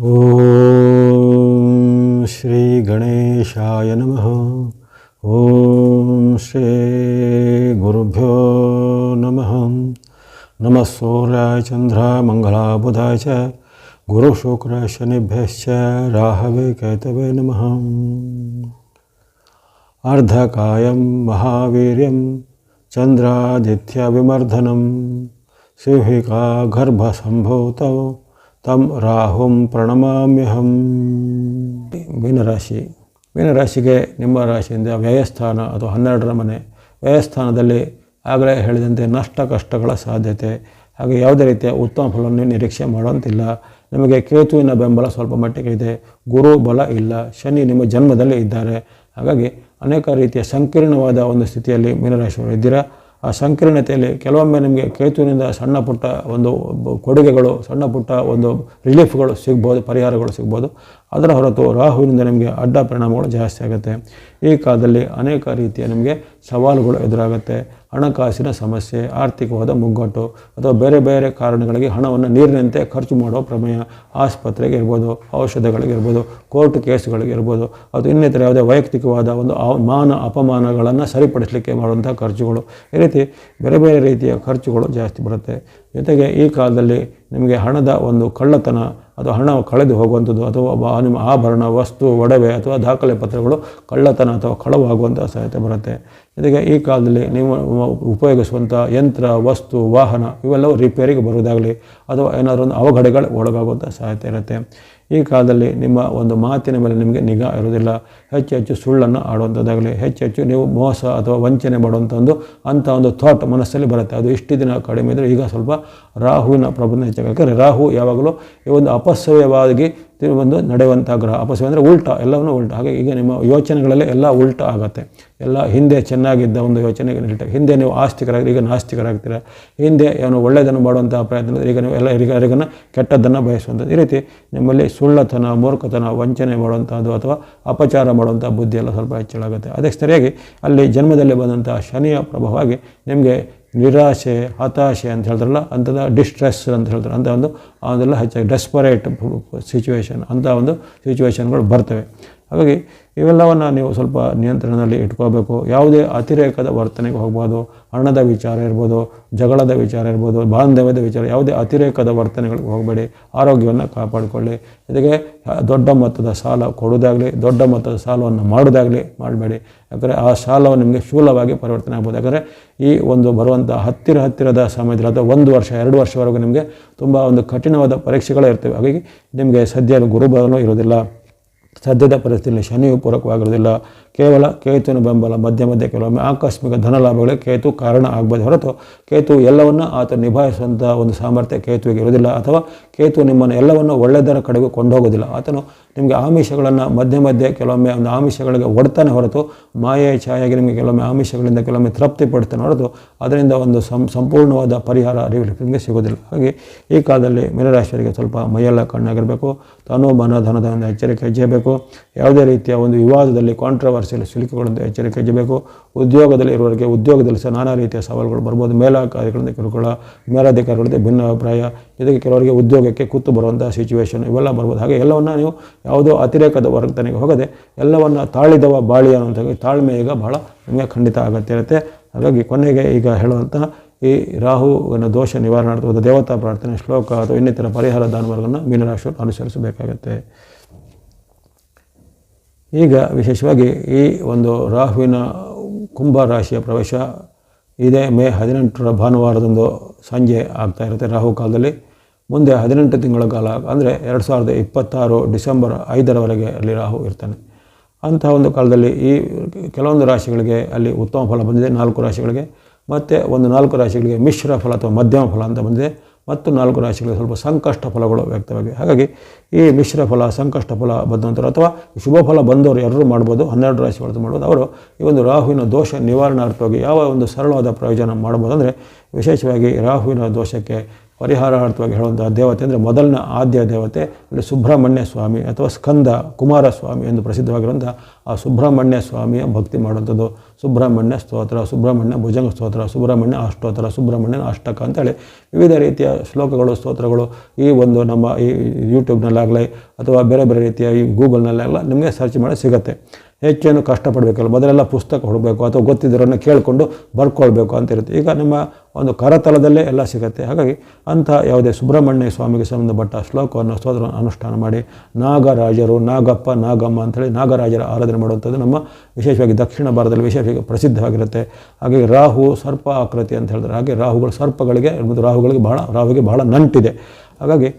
ॐ श्रीगणेशाय नमः। ॐ श्रीगुरुभ्यो नमः। नमः सूर्याय चन्द्राय मङ्गलाय बुधाय च गुरुशुक्राय शनिभ्यश्च राहवे केतवे नमः। अर्धकायं महावीर्यं चन्द्रादित्यविमर्दनं सिंहिका ತಮ್ ರಾಹುಂ ಪ್ರಣಮಾಮ್ಯಹಂ ಮೀನರಾಶಿ ಮೀನರಾಶಿಗೆ ನಿಮ್ಮ ರಾಶಿಯಿಂದ ವ್ಯಯಸ್ಥಾನ ಅಥವಾ ಹನ್ನೆರಡರ ಮನೆ, ವ್ಯಯಸ್ಥಾನದಲ್ಲಿ ಆಗಲೇ ಹೇಳಿದಂತೆ ನಷ್ಟ ಕಷ್ಟಗಳ ಸಾಧ್ಯತೆ, ಹಾಗೆ ಯಾವುದೇ ರೀತಿಯ ಉತ್ತಮ ಫಲವನ್ನು ನಿರೀಕ್ಷೆ ಮಾಡುವಂತಿಲ್ಲ. ನಿಮಗೆ ಕೇತುವಿನ ಬೆಂಬಲ ಸ್ವಲ್ಪ ಮಟ್ಟಿಗೆ ಇದೆ ಗುರು ಬಲ ಇಲ್ಲ, ಶನಿ ನಿಮ್ಮ ಜನ್ಮದಲ್ಲಿ ಇದ್ದಾರೆ. ಹಾಗಾಗಿ ಅನೇಕ ರೀತಿಯ ಸಂಕೀರ್ಣವಾದ ಒಂದು ಸ್ಥಿತಿಯಲ್ಲಿ ಮೀನರಾಶಿಯವರು ಇದ್ದೀರಾ? ಆ ಸಂಕೀರ್ಣತೆಯಲ್ಲಿ ಕೆಲವೊಮ್ಮೆ ನಿಮಗೆ ಕೇತುವಿನಿಂದ ಸಣ್ಣ ಪುಟ್ಟ ಒಂದು ಕೊಡುಗೆಗಳು, ಸಣ್ಣ ಪುಟ್ಟ ಒಂದು ರಿಲೀಫ್ಗಳು ಸಿಗ್ಬೋದು, ಪರಿಹಾರಗಳು ಸಿಗ್ಬೋದು. ಅದರ ಹೊರತು ರಾಹುವಿನಿಂದ ನಿಮಗೆ ಅಡ್ಡ ಪರಿಣಾಮಗಳು ಜಾಸ್ತಿ ಆಗುತ್ತೆ. ಈ ಕಾಲದಲ್ಲಿ ಅನೇಕ ರೀತಿಯ ನಿಮಗೆ ಸವಾಲುಗಳು ಎದುರಾಗುತ್ತೆ. ಹಣಕಾಸಿನ ಸಮಸ್ಯೆ, ಆರ್ಥಿಕವಾದ ಮುಗ್ಗಟ್ಟು ಅಥವಾ ಬೇರೆ ಬೇರೆ ಕಾರಣಗಳಿಗೆ ಹಣವನ್ನು ನೀರಿನಂತೆ ಖರ್ಚು ಮಾಡುವ ಪ್ರಮೇಯ ಆಸ್ಪತ್ರೆಗೆ ಇರ್ಬೋದು, ಔಷಧಗಳಿಗೆ ಇರ್ಬೋದು, ಕೋರ್ಟ್ ಕೇಸ್ಗಳಿಗಿರ್ಬೋದು ಅದು ಇನ್ನಿತರ ಯಾವುದೇ ವೈಯಕ್ತಿಕವಾದ ಒಂದು ಮಾನ ಅಪಮಾನಗಳನ್ನು ಸರಿಪಡಿಸಲಿಕ್ಕೆ ಮಾಡುವಂಥ ಖರ್ಚುಗಳು. ಈ ರೀತಿ ಬೇರೆ ಬೇರೆ ರೀತಿಯ ಖರ್ಚುಗಳು ಜಾಸ್ತಿ ಬರುತ್ತೆ. ಜೊತೆಗೆ ಈ ಕಾಲದಲ್ಲಿ ನಿಮಗೆ ಹಣದ ಒಂದು ಕಳ್ಳತನ ಅಥವಾ ಹಣ ಕಳೆದು ಹೋಗುವಂಥದ್ದು ಅಥವಾ ನಿಮ್ಮ ಆಭರಣ, ವಸ್ತು, ಒಡವೆ ಅಥವಾ ದಾಖಲೆ ಪತ್ರಗಳು ಕಳ್ಳತನ ಅಥವಾ ಕಳವಾಗುವಂಥ ಸಾಧ್ಯತೆ ಬರುತ್ತೆ. ಜೊತೆಗೆ ಈ ಕಾಲದಲ್ಲಿ ನೀವು ಉಪಯೋಗಿಸುವಂಥ ಯಂತ್ರ, ವಸ್ತು, ವಾಹನ ಇವೆಲ್ಲವೂ ರಿಪೇರಿಗೆ ಬರುವುದಾಗಲಿ ಅಥವಾ ಏನಾದರೂ ಒಂದು ಅವಘಡಗಳು ಒಳಗಾಗುವಂಥ ಸಾಧ್ಯತೆ ಇರುತ್ತೆ. ಈ ಕಾಲದಲ್ಲಿ ನಿಮ್ಮ ಒಂದು ಮಾತಿನ ಮೇಲೆ ನಿಮಗೆ ನಿಗಾ ಇರೋದಿಲ್ಲ ಹೆಚ್ಚು ಹೆಚ್ಚು ಸುಳ್ಳನ್ನು ಆಡುವಂಥದ್ದಾಗಲಿ ಹೆಚ್ಚು ಹೆಚ್ಚು ನೀವು ಮೋಸ ಅಥವಾ ವಂಚನೆ ಮಾಡುವಂಥ ಒಂದು ಅಂಥ ಒಂದು ಥಾಟ್ ಮನಸ್ಸಲ್ಲಿ ಬರುತ್ತೆ. ಅದು ಇಷ್ಟು ದಿನ ಕಡಿಮೆ ಇದ್ದರೆ ಈಗ ಸ್ವಲ್ಪ ರಾಹುವಿನ ಪ್ರಬಂಧ ಹೆಚ್ಚಾಗಬೇಕಾದ್ರೆ ರಾಹು ಯಾವಾಗಲೂ ಈ ಒಂದು ಅಪಸ್ವಯವಾಗಿ ತಿರು- ಬಂದು ನಡೆಯುವಂಥ ಗ್ರಹ ಅಪಸ್ವಯ ಅಂದರೆ ಉಲ್ಟಾ, ಎಲ್ಲವನ್ನೂ ಉಲ್ಟಾ. ಹಾಗೆ ಈಗ ನಿಮ್ಮ ಯೋಚನೆಗಳಲ್ಲೇ ಎಲ್ಲ ಉಲ್ಟಾ ಆಗುತ್ತೆ. ಎಲ್ಲ ಹಿಂದೆ ಚೆನ್ನಾಗಿದ್ದ ಒಂದು ಯೋಚನೆಗೆ ನಿಲ್ಟ ಹಿಂದೆ ನೀವು ಆಸ್ತಿಕರಾಗಿ, ಈಗ ನಾಸ್ತಿಕರಾಗ್ತೀರ. ಹಿಂದೆ ಏನು ಒಳ್ಳೆಯದನ್ನು ಮಾಡುವಂಥ ಪ್ರಯತ್ನ ಈಗ ನೀವು ಎಲ್ಲ ಈಗ ಕೆಟ್ಟದ್ದನ್ನು ಬಯಸುವಂಥದ್ದು. ಈ ರೀತಿ ನಿಮ್ಮಲ್ಲಿ ಸುಳ್ಳತನ, ಮೂರ್ಖತನ, ವಂಚನೆ ಮಾಡುವಂಥದ್ದು ಅಥವಾ ಅಪಚಾರ ಮಾಡುವಂಥ ಬುದ್ಧಿ ಎಲ್ಲ ಸ್ವಲ್ಪ ಹೆಚ್ಚಳಾಗುತ್ತೆ. ಅದಕ್ಕೆ ಸರಿಯಾಗಿ ಅಲ್ಲಿ ಜನ್ಮದಲ್ಲಿ ಬಂದಂಥ ಶನಿಯ ಪ್ರಭಾವವಾಗಿ ನಿಮಗೆ ನಿರಾಶೆ, ಹತಾಶೆ ಅಂತ ಹೇಳಿದ್ರಲ್ಲ, ಅಂಥದ್ದು ಡಿಸ್ಟ್ರೆಸ್ ಅಂತ ಹೇಳ್ತಾರೆ ಅಂಥ ಒಂದು ಅದೆಲ್ಲ ಹೆಚ್ಚಾಗಿ ಡೆಸ್ಪರೇಟ್ ಸಿಚುವೇಶನ್ ಅಂಥ ಒಂದು ಸಿಚುವೇಶನ್ಗಳು ಬರ್ತವೆ. ಹಾಗಾಗಿ ಇವೆಲ್ಲವನ್ನು ನೀವು ಸ್ವಲ್ಪ ನಿಯಂತ್ರಣದಲ್ಲಿ ಇಟ್ಕೋಬೇಕು. ಯಾವುದೇ ಅತಿರೇಕದ ವರ್ತನೆಗೆ ಹೋಗ್ಬೋದು. ಹಣದ ವಿಚಾರ ಇರ್ಬೋದು, ಜಗಳದ ವಿಚಾರ ಇರ್ಬೋದು, ಬಾಂಧವ್ಯದ ವಿಚಾರ, ಯಾವುದೇ ಅತಿರೇಕದ ವರ್ತನೆಗಳಿಗೆ ಹೋಗಬೇಡಿ. ಆರೋಗ್ಯವನ್ನು ಕಾಪಾಡಿಕೊಳ್ಳಿ. ಜೊತೆಗೆ ದೊಡ್ಡ ಮೊತ್ತದ ಸಾಲ ಕೊಡೋದಾಗಲಿ ದೊಡ್ಡ ಮೊತ್ತದ ಸಾಲವನ್ನು ಮಾಡೋದಾಗಲಿ ಮಾಡಬೇಡಿ. ಯಾಕಂದರೆ ಆ ಸಾಲವು ನಿಮಗೆ ಶೂಲವಾಗಿ ಪರಿವರ್ತನೆ ಆಗ್ಬೋದು. ಯಾಕಂದರೆ ಈ ಒಂದು ಬರುವಂಥ ಹತ್ತಿರ ಹತ್ತಿರದ ಸಮಯದಲ್ಲಿ ಅಥವಾ ಒಂದು ವರ್ಷ, ಎರಡು ವರ್ಷವರೆಗೂ ನಿಮಗೆ ತುಂಬ ಒಂದು ಕಠಿಣವಾದ ಪರೀಕ್ಷೆಗಳೇ ಇರ್ತವೆ. ಹಾಗಾಗಿ ನಿಮಗೆ ಸದ್ಯ ಗುರುಬಲನೂ ಇರೋದಿಲ್ಲ ಸದ್ಯದ ಪರಿಸ್ಥಿತಿಯಲ್ಲಿ ಶನಿಯು ಪೂರಕವಾಗಿರುವುದಿಲ್ಲ. ಕೇವಲ ಕೇತುವಿನ ಬೆಂಬಲ ಮಧ್ಯ ಮಧ್ಯ ಕೆಲವೊಮ್ಮೆ ಆಕಸ್ಮಿಕ ಧನಲಾಭಗಳಿಗೆ ಕೇತು ಕಾರಣ ಆಗಬಹುದು ಹೊರತು ಕೇತು ಎಲ್ಲವನ್ನು ಆತ ನಿಭಾಯಿಸುವಂಥ ಒಂದು ಸಾಮರ್ಥ್ಯ ಕೇತುವಿಗೆ ಇರುವುದಿಲ್ಲ ಅಥವಾ ಕೇತು ನಿಮ್ಮನ್ನು ಎಲ್ಲವನ್ನು ಒಳ್ಳೆಯದರ ಕಡೆಗೂ ಕೊಂಡೋಗೋದಿಲ್ಲ. ಆತನು ನಿಮಗೆ ಆಮಿಷಗಳನ್ನು ಮಧ್ಯೆ ಮಧ್ಯೆ ಕೆಲವೊಮ್ಮೆ ಒಂದು ಆಮಿಷಗಳಿಗೆ ಒಡ್ತಾನೆ ಹೊರತು ಮಾಯೆ ಛಾಯಾಗಿ ನಿಮಗೆ ಕೆಲವೊಮ್ಮೆ ಆಮಿಷಗಳಿಂದ ಕೆಲವೊಮ್ಮೆ ತೃಪ್ತಿ ಪಡ್ತಾನೆ ಹೊರತು ಅದರಿಂದ ಒಂದು ಸಂಪೂರ್ಣವಾದ ಪರಿಹಾರ ರಿಲೀಫ್ ನಿಮಗೆ ಸಿಗೋದಿಲ್ಲ. ಹಾಗೆ ಈ ಕಾಲದಲ್ಲಿ ಮೀನರಾಶಿಯರಿಗೆ ಸ್ವಲ್ಪ ಮೈಯೆಲ್ಲ ಕಣ್ಣಾಗಿರಬೇಕು, ತಾನು ಮನ ಧನದ ಒಂದು ಎಚ್ಚರಿಕೆ ಹೆಜ್ಜೆಬೇಕು ಯಾವುದೇ ರೀತಿಯ ಒಂದು ವಿವಾದದಲ್ಲಿ ಕಾಂಟ್ರವರ್ಸಿಯಲ್ಲಿ ಸಿಲುಕಿಕೊಳ್ಳುವಂಥ ಎಚ್ಚರಿಕೆ ಹೆಜ್ಜೆಬೇಕು ಉದ್ಯೋಗದಲ್ಲಿ ಇರುವವರಿಗೆ ಉದ್ಯೋಗದಲ್ಲಿ ಸಹ ನಾನಾ ರೀತಿಯ ಸವಾಲುಗಳು ಬರ್ಬೋದು, ಮೇಲಾಧಿಕಾರಿಗಳಿಂದ ಕಿರುಕುಳ ಮೇಲಾಧಿಕಾರಿಗಳಿಂದ ಭಿನ್ನ ಅಭಿಪ್ರಾಯ ಜೊತೆಗೆ ಕೆಲವರಿಗೆ ಉದ್ಯೋಗಕ್ಕೆ ಕೂತು ಬರುವಂಥ ಸಿಚುವೇಶನ್ ಇವೆಲ್ಲ ಬರ್ಬೋದು. ಹಾಗೆ ಎಲ್ಲವನ್ನು ನೀವು ಯಾವುದೋ ಅತಿರೇಕದ ವರ್ತನೆಗೆ ಹೋಗದೆ ಎಲ್ಲವನ್ನು ತಾಳಿದವ ಬಾಳಿ ಅನ್ನುವಂಥ ತಾಳ್ಮೆ ಈಗ ಬಹಳ ನಿಮಗೆ ಖಂಡಿತ ಆಗತ್ತೆ ಇರುತ್ತೆ ಹಾಗಾಗಿ ಕೊನೆಗೆ ಈಗ ಹೇಳುವಂಥ ಈ ರಾಹುವಿನ ದೋಷ ನಿವಾರಣಾರ್ಥವಾದ ದೇವತಾ ಪ್ರಾರ್ಥನೆ, ಶ್ಲೋಕ ಅಥವಾ ಇನ್ನಿತರ ಪರಿಹಾರ ದಾನವರ್ಗವನ್ನು ಮೀನರಾಶಿಯವರು ಅನುಸರಿಸಬೇಕಾಗತ್ತೆ. ಈಗ ವಿಶೇಷವಾಗಿ ಈ ಒಂದು ರಾಹುವಿನ ಕುಂಭ ರಾಶಿಯ ಪ್ರವೇಶ ಇದೇ. ಮೇ ಹದಿನೆಂಟರ ಭಾನುವಾರದಂದು ಸಂಜೆ ಆಗ್ತಾ ಇರುತ್ತೆ. ರಾಹು ಕಾಲದಲ್ಲಿ ಮುಂದೆ ಹದಿನೆಂಟು ತಿಂಗಳ ಕಾಲ, ಅಂದರೆ ಎರಡು ಸಾವಿರದ ಇಪ್ಪತ್ತಾರು ಡಿಸೆಂಬರ್ ಐದರವರೆಗೆ ಅಲ್ಲಿ ರಾಹು ಇರ್ತಾನೆ. ಅಂತಹ ಒಂದು ಕಾಲದಲ್ಲಿ ಈ ಕೆಲವೊಂದು ರಾಶಿಗಳಿಗೆ ಅಲ್ಲಿ ಉತ್ತಮ ಫಲ ಬಂದಿದೆ. ನಾಲ್ಕು ರಾಶಿಗಳಿಗೆ ಮತ್ತು ಒಂದು ನಾಲ್ಕು ರಾಶಿಗಳಿಗೆ ಮಿಶ್ರ ಫಲ ಅಥವಾ ಮಧ್ಯಮ ಫಲ ಅಂತ ಬಂದಿದೆ. ಮತ್ತು ನಾಲ್ಕು ರಾಶಿಗಳಿಗೆ ಸ್ವಲ್ಪ ಸಂಕಷ್ಟ ಫಲಗಳು ವ್ಯಕ್ತವಾಗಿವೆ ಹಾಗಾಗಿ ಈ ಮಿಶ್ರ ಫಲ, ಸಂಕಷ್ಟ ಫಲ ಬಂದಂಥವ್ರು ಅಥವಾ ಶುಭ ಫಲ ಬಂದವರು ಎಲ್ಲರೂ ಮಾಡ್ಬೋದು, ಹನ್ನೆರಡು ರಾಶಿಗಳದ್ದು ಮಾಡ್ಬೋದು. ಅವರು ಈ ಒಂದು ರಾಹುವಿನ ದೋಷ ನಿವಾರಣಾರ್ಥವಾಗಿ ಯಾವ ಒಂದು ಸರಳವಾದ ಪ್ರಯೋಜನ ಮಾಡ್ಬೋದು ಅಂದರೆ ವಿಶೇಷವಾಗಿ ರಾಹುವಿನ ದೋಷಕ್ಕೆ ಪರಿಹಾರಾರ್ಥವಾಗಿ ಹೇಳುವಂತಹ ದೇವತೆ ಅಂದರೆ ಮೊದಲನ ಆದ್ಯ ದೇವತೆ ಅಂದರೆ ಸುಬ್ರಹ್ಮಣ್ಯ ಸ್ವಾಮಿ ಅಥವಾ ಸ್ಕಂದ ಕುಮಾರಸ್ವಾಮಿ ಎಂದು ಪ್ರಸಿದ್ಧವಾಗಿರುವಂಥ ಆ ಸುಬ್ರಹ್ಮಣ್ಯ ಸ್ವಾಮಿಯ ಭಕ್ತಿ ಮಾಡುವಂಥದ್ದು. ಸುಬ್ರಹ್ಮಣ್ಯ ಸ್ತೋತ್ರ, ಸುಬ್ರಹ್ಮಣ್ಯ ಭುಜಂಗ ಸ್ತೋತ್ರ, ಸುಬ್ರಹ್ಮಣ್ಯ ಅಷ್ಟೋತ್ತರ ಸುಬ್ರಹ್ಮಣ್ಯನ ಅಷ್ಟಕ ಅಂತೇಳಿ ವಿವಿಧ ರೀತಿಯ ಶ್ಲೋಕಗಳು, ಸ್ತೋತ್ರಗಳು ಈ ಒಂದು ನಮ್ಮ ಈ ಯೂಟ್ಯೂಬ್ನಲ್ಲಾಗಲಿ ಅಥವಾ ಬೇರೆ ಬೇರೆ ರೀತಿಯ ಈ ಗೂಗಲ್ನಲ್ಲಾಗಲಿ ನಿಮಗೆ ಸರ್ಚ್ ಮಾಡಿ ಸಿಗುತ್ತೆ. ಹೆಚ್ಚೇನು ಕಷ್ಟಪಡಬೇಕಲ್ಲ, ಮೊದಲೆಲ್ಲ ಪುಸ್ತಕ ಹುಡಬೇಕು ಅಥವಾ ಗೊತ್ತಿದ್ದರನ್ನು ಕೇಳಿಕೊಂಡು ಬರ್ಕೊಳ್ಬೇಕು ಅಂತ ಇರುತ್ತೆ. ಈಗ ನಿಮ್ಮ ಒಂದು ಕರತಲದಲ್ಲೇ ಎಲ್ಲ ಸಿಗುತ್ತೆ. ಹಾಗಾಗಿ ಅಂಥ ಯಾವುದೇ ಸುಬ್ರಹ್ಮಣ್ಯ ಸ್ವಾಮಿಗೆ ಸಂಬಂಧಪಟ್ಟ ಶ್ಲೋಕವನ್ನು ಸ್ತೋತ್ರ ಅನುಷ್ಠಾನ ಮಾಡಿ, ನಾಗರಾಜರು, ನಾಗಪ್ಪ, ನಾಗಮ್ಮ ಅಂಥೇಳಿ ನಾಗರಾಜರ ಆರಾಧನೆ ಮಾಡುವಂಥದ್ದು ನಮ್ಮ ವಿಶೇಷವಾಗಿ ದಕ್ಷಿಣ ಭಾರತದಲ್ಲಿ ವಿಶೇಷವಾಗಿ ಪ್ರಸಿದ್ಧವಾಗಿರುತ್ತೆ. ಹಾಗಾಗಿ ರಾಹು ಸರ್ಪ ಆಕೃತಿ ಅಂತ ಹೇಳಿದ್ರೆ ಹಾಗೆ ರಾಹುಗಳು, ಸರ್ಪಗಳಿಗೆ ಮತ್ತು ರಾಹುಗಳಿಗೆ ಬಹಳ ರಾಹುಗೆ ಬಹಳ ನಂಟಿದೆ. ಹಾಗಾಗಿ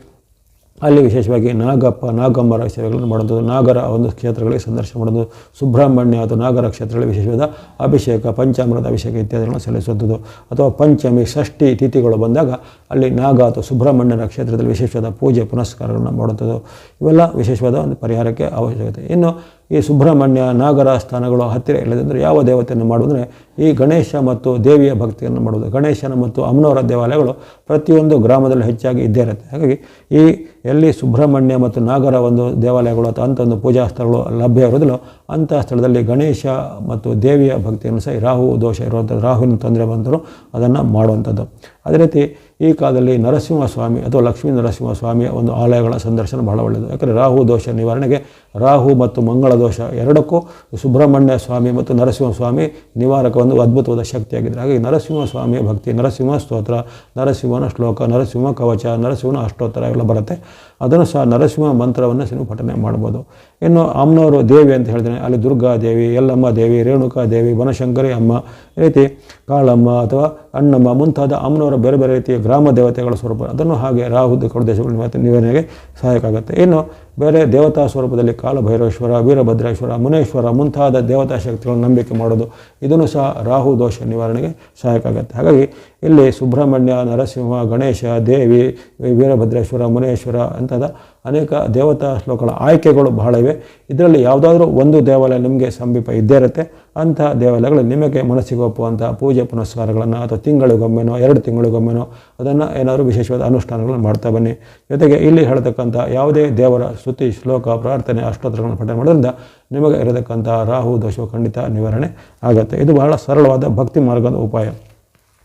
ಅಲ್ಲಿ ವಿಶೇಷವಾಗಿ ನಾಗಪ್ಪ, ನಾಗಮ್ಮರ ಸೇವೆಗಳನ್ನು ಮಾಡುವಂಥದ್ದು, ನಾಗರ ಒಂದು ಕ್ಷೇತ್ರಗಳಿಗೆ ಸಂದರ್ಶನ ಮಾಡೋದು ಸುಬ್ರಹ್ಮಣ್ಯ ಅಥವಾ ನಾಗರ ಕ್ಷೇತ್ರಗಳಿಗೆ ವಿಶೇಷವಾದ ಅಭಿಷೇಕ, ಪಂಚಾಮೃತ ಅಭಿಷೇಕ ಇತ್ಯಾದಿಗಳನ್ನು ಸಲ್ಲಿಸುವಂಥದ್ದು. ಅಥವಾ ಪಂಚಮಿ, ಷಷ್ಠಿ ತಿಥಿಗಳು ಬಂದಾಗ ಅಲ್ಲಿ ನಾಗ ಅಥವಾ ಸುಬ್ರಹ್ಮಣ್ಯನ ಕ್ಷೇತ್ರದಲ್ಲಿ ವಿಶೇಷವಾದ ಪೂಜೆ, ಪುನಸ್ಕಾರಗಳನ್ನು ಮಾಡುವಂಥದ್ದು. ಇವೆಲ್ಲ ವಿಶೇಷವಾದ ಒಂದು ಪರಿಹಾರಕ್ಕೆ ಅವಶ್ಯಕತೆ. ಇನ್ನು ಈ ಸುಬ್ರಹ್ಮಣ್ಯ, ನಾಗರ ಸ್ಥಾನಗಳು ಹತ್ತಿರ ಇಲ್ಲದಂದರೆ ಯಾವ ದೇವತೆಯನ್ನು ಮಾಡುವುದಂದರೆ ಈ ಗಣೇಶ ಮತ್ತು ದೇವಿಯ ಭಕ್ತಿಯನ್ನು ಮಾಡುವುದು. ಗಣೇಶನ ಮತ್ತು ಅಮ್ಮನವರ ದೇವಾಲಯಗಳು ಪ್ರತಿಯೊಂದು ಗ್ರಾಮದಲ್ಲಿ ಹೆಚ್ಚಾಗಿ ಇದ್ದೇ ಇರುತ್ತೆ. ಹಾಗಾಗಿ ಈ ಎಲ್ಲಿ ಸುಬ್ರಹ್ಮಣ್ಯ ಮತ್ತು ನಾಗರ ಒಂದು ದೇವಾಲಯಗಳು ಅಥವಾ ಅಂಥ ಒಂದು ಪೂಜಾ ಸ್ಥಳಗಳು ಲಭ್ಯ ಇರೋದಿಲ್ಲೋ ಅಂಥ ಸ್ಥಳದಲ್ಲಿ ಗಣೇಶ ಮತ್ತು ದೇವಿಯ ಭಕ್ತಿಯನ್ನು ಸಹ ರಾಹು ದೋಷ ಇರುವಂಥದ್ದು, ರಾಹುವಿನ ತೊಂದರೆ ಬಂದರೂ ಅದನ್ನು ಮಾಡುವಂಥದ್ದು. ಅದೇ ರೀತಿ ಈ ಕಾಲದಲ್ಲಿ ನರಸಿಂಹಸ್ವಾಮಿ ಅಥವಾ ಲಕ್ಷ್ಮೀ ನರಸಿಂಹಸ್ವಾಮಿಯ ಒಂದು ಆಲಯಗಳ ಸಂದರ್ಶನ ಬಹಳ ಒಳ್ಳೆಯದು. ಯಾಕಂದರೆ ರಾಹು ದೋಷ ನಿವಾರಣೆಗೆ ರಾಹು ಮತ್ತು ಮಂಗಳ ದೋಷ ಎರಡಕ್ಕೂ ಸುಬ್ರಹ್ಮಣ್ಯ ಸ್ವಾಮಿ ಮತ್ತು ನರಸಿಂಹಸ್ವಾಮಿ ನಿವಾರಕ ಒಂದು ಅದ್ಭುತವಾದ ಶಕ್ತಿಯಾಗಿದೆ ಹಾಗಾಗಿ ನರಸಿಂಹಸ್ವಾಮಿಯ ಭಕ್ತಿ, ನರಸಿಂಹ ಸ್ತೋತ್ರ, ನರಸಿಂಹನ ಶ್ಲೋಕ, ನರಸಿಂಹ ಕವಚ, ನರಸಿಂಹನ ಅಷ್ಟೋತ್ತರ ಎಲ್ಲ ಬರುತ್ತೆ. ಅದನ್ನು ಸಹ ನರಸಿಂಹ ಮಂತ್ರವನ್ನು ನೀವು ಪಠನೆ ಮಾಡ್ಬೋದು. ಇನ್ನು ಅಮ್ಮನವರು ದೇವಿ ಅಂತ ಹೇಳ್ತೇನೆ. ಅಲ್ಲಿ ದುರ್ಗಾ ದೇವಿ, ಯಲ್ಲಮ್ಮ ದೇವಿ, ರೇಣುಕಾ ದೇವಿ, ಬನಶಂಕರಿ ಅಮ್ಮ, ಈ ರೀತಿ ಕಾಳಮ್ಮ ಅಥವಾ ಅಣ್ಣಮ್ಮ ಮುಂತಾದ ಅಮ್ಮನವರ ಬೇರೆ ಬೇರೆ ರೀತಿಯ ಗ್ರಾಮ ದೇವತೆಗಳ ಸ್ವರೂಪ. ಅದನ್ನು ಹಾಗೆ ರಾಹು ದೇಶಗಳ ನಿವಾರಣೆಗೆ ಸಹಾಯಕ ಆಗುತ್ತೆ. ಇನ್ನು ಬೇರೆ ದೇವತಾ ಸ್ವರೂಪದಲ್ಲಿ ಕಾಲಭೈರವೇಶ್ವರ ವೀರಭದ್ರೇಶ್ವರ, ಮುನೇಶ್ವರ ಮುಂತಾದ ದೇವತಾ ಶಕ್ತಿಗಳನ್ನು ನಂಬಿಕೆ ಮಾಡೋದು, ಇದನ್ನು ಸಹ ರಾಹು ದೋಷ ನಿವಾರಣೆಗೆ ಸಹಾಯಕ ಆಗುತ್ತೆ ಹಾಗಾಗಿ ಇಲ್ಲಿ ಸುಬ್ರಹ್ಮಣ್ಯ, ನರಸಿಂಹ, ಗಣೇಶ, ದೇವಿ, ವೀರಭದ್ರೇಶ್ವರ, ಮುನೇಶ್ವರ ಅಂಥದ ಅನೇಕ ದೇವತಾ ಶ್ಲೋಕಗಳ ಆಯ್ಕೆಗಳು ಬಹಳ ಇವೆ. ಇದರಲ್ಲಿ ಯಾವುದಾದ್ರೂ ಒಂದು ದೇವಾಲಯ ನಿಮಗೆ ಸಮೀಪ ಇದ್ದೇ ಇರುತ್ತೆ. ಅಂತಹ ದೇವಾಲಯಗಳು ನಿಮಗೆ ಮನಸ್ಸಿಗೆ ಒಪ್ಪುವಂಥ ಪೂಜೆ ಪುನಸ್ಕಾರಗಳನ್ನು ಅಥವಾ ತಿಂಗಳಿಗೊಮ್ಮೆನೋ, ಎರಡು ತಿಂಗಳಿಗೊಮ್ಮೆನೋ ಅದನ್ನು ಏನಾದರೂ ವಿಶೇಷವಾದ ಅನುಷ್ಠಾನಗಳನ್ನು ಮಾಡ್ತಾ ಬನ್ನಿ. ಜೊತೆಗೆ ಇಲ್ಲಿ ಹೇಳ್ತಕ್ಕಂಥ ಯಾವುದೇ ದೇವರ ಸ್ತುತಿ, ಶ್ಲೋಕ, ಪ್ರಾರ್ಥನೆ, ಅಷ್ಟೋತ್ತರಗಳನ್ನು ಪಠನೆ ಮಾಡೋದ್ರಿಂದ ನಿಮಗೆ ಇರತಕ್ಕಂಥ ರಾಹು ದೋಷವು ಖಂಡಿತ ನಿವಾರಣೆ ಆಗುತ್ತೆ. ಇದು ಬಹಳ ಸರಳವಾದ ಭಕ್ತಿ ಮಾರ್ಗದ ಉಪಾಯ.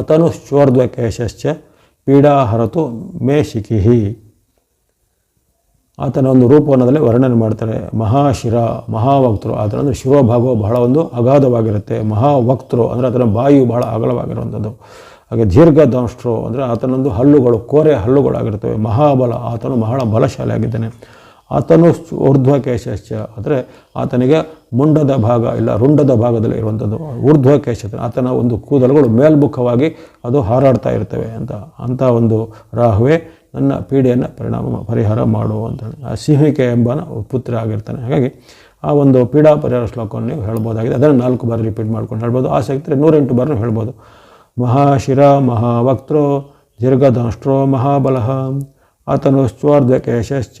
ಅತನು ಪೀಡಾ ಪೀಡಾಹರತು ಮೇ ಶಿಖಿಹಿ ಆತನ ಒಂದು ರೂಪವನ್ನದಲ್ಲಿ ವರ್ಣನೆ ಮಾಡ್ತಾರೆ. ಮಹಾಶಿರ ಮಹಾವಕ್ತರು ಆತನ ಅಂದರೆ ಶಿರೋಭಾಗವು ಬಹಳ ಒಂದು ಅಗಾಧವಾಗಿರುತ್ತೆ. ಮಹಾವಕ್ತರು ಅಂದರೆ ಆತನ ಬಾಯಿಯು ಬಹಳ ಅಗಲವಾಗಿರುವಂಥದ್ದು. ಹಾಗೆ ದೀರ್ಘದಂಷ್ಟ್ರು ಅಂದರೆ ಆತನೊಂದು ಹಲ್ಲುಗಳು, ಕೋರೆ ಹಲ್ಲುಗಳಾಗಿರ್ತವೆ. ಮಹಾಬಲ, ಆತನು ಬಹಳ ಬಲಶಾಲಿ ಆಗಿದ್ದಾನೆ ಆತನು ಊರ್ಧ್ವಕೇಶಶ್ಚ. ಅಂದರೆ ಆತನಿಗೆ ಮುಂಡದ ಭಾಗ ಇಲ್ಲ, ರುಂಡದ ಭಾಗದಲ್ಲಿ ಇರುವಂಥದ್ದು ಊರ್ಧ್ವಕೇಶ ಆತನ ಒಂದು ಕೂದಲುಗಳು ಮೇಲ್ಮುಖವಾಗಿ ಅದು ಹಾರಾಡ್ತಾ ಇರ್ತವೆ ಅಂತ ಅಂಥ ಒಂದು ರಾಹುವೆ ನನ್ನ ಪೀಡೆಯನ್ನು ಪರಿಣಾಮ ಪರಿಹಾರ ಮಾಡು ಅಂತ ಆ ಸಿಂಹಿಕೆ ಎಂಬ ಪುತ್ರ ಆಗಿರ್ತಾನೆ. ಹಾಗಾಗಿ ಆ ಒಂದು ಪೀಡಾ ಪರಿಹಾರ ಶ್ಲೋಕವನ್ನು ನೀವು ಹೇಳ್ಬೋದಾಗಿದೆ. ಅದನ್ನು ನಾಲ್ಕು ಬಾರಿ ರಿಪೀಟ್ ಮಾಡ್ಕೊಂಡು ಹೇಳ್ಬೋದು. ಆಸಕ್ತಿ ನೂರೆಂಟು ಬಾರಿನೂ ಹೇಳ್ಬೋದು. ಮಹಾಶಿರ ಮಹಾವಕ್ತೃ ಜಿರ್ಗದಷ್ಟ್ರೋ ಮಹಾಬಲಹ ಆತನು ಸ್ವಾರ್ಧಕೇಶಶ್ಚ